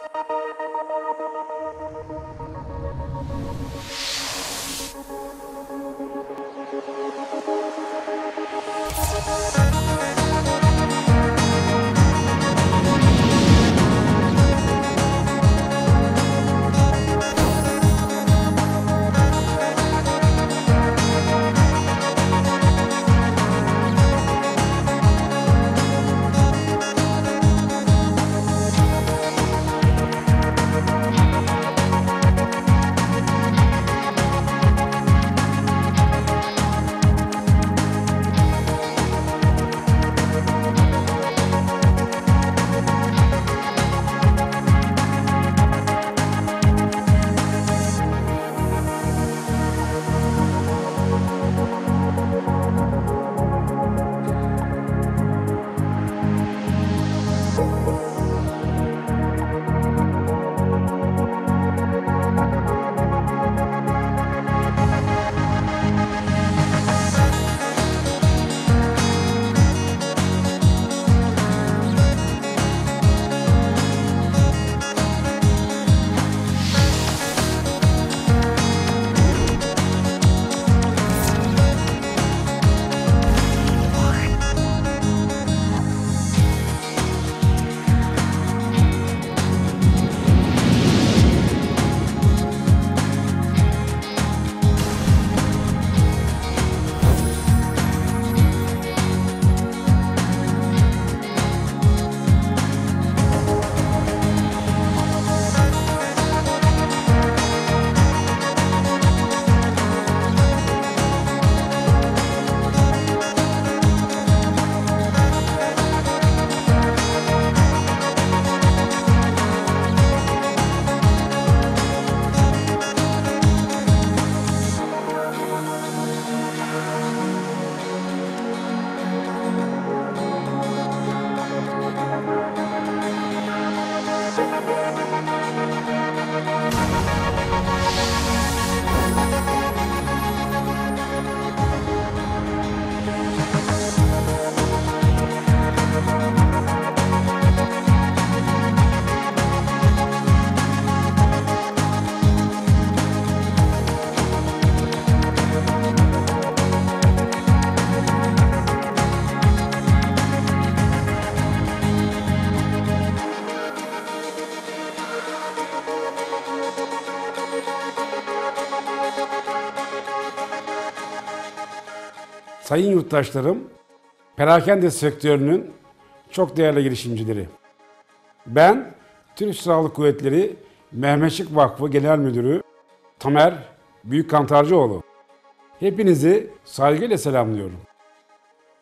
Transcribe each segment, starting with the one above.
Música Sayın yurttaşlarım, perakende sektörünün çok değerli girişimcileri. Ben Türk Silahlı Kuvvetleri Mehmetçik Vakfı Genel Müdürü Tamer Büyükkantarcıoğlu. Hepinizi saygıyla selamlıyorum.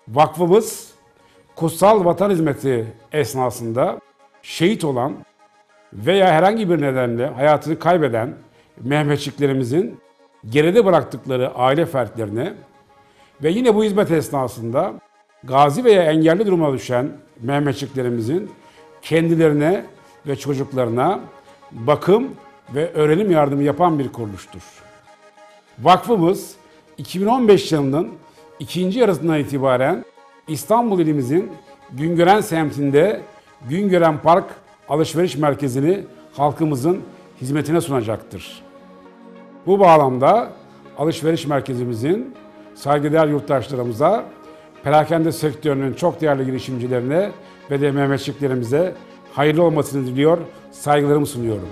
Vakfımız kutsal vatan hizmeti esnasında şehit olan veya herhangi bir nedenle hayatını kaybeden Mehmetçiklerimizin geride bıraktıkları aile fertlerine ve yine bu hizmet esnasında gazi veya engelli duruma düşen Mehmetçiklerimizin kendilerine ve çocuklarına bakım ve öğrenim yardımı yapan bir kuruluştur. Vakfımız 2015 yılının ikinci yarısından itibaren İstanbul ilimizin Güngören semtinde Güngören Park Alışveriş Merkezi'ni halkımızın hizmetine sunacaktır. Bu bağlamda alışveriş merkezimizin saygıdeğer yurttaşlarımıza, perakende sektörünün çok değerli girişimcilerine ve de Mehmetçiklerimize hayırlı olmasını diliyor, saygılarımı sunuyorum.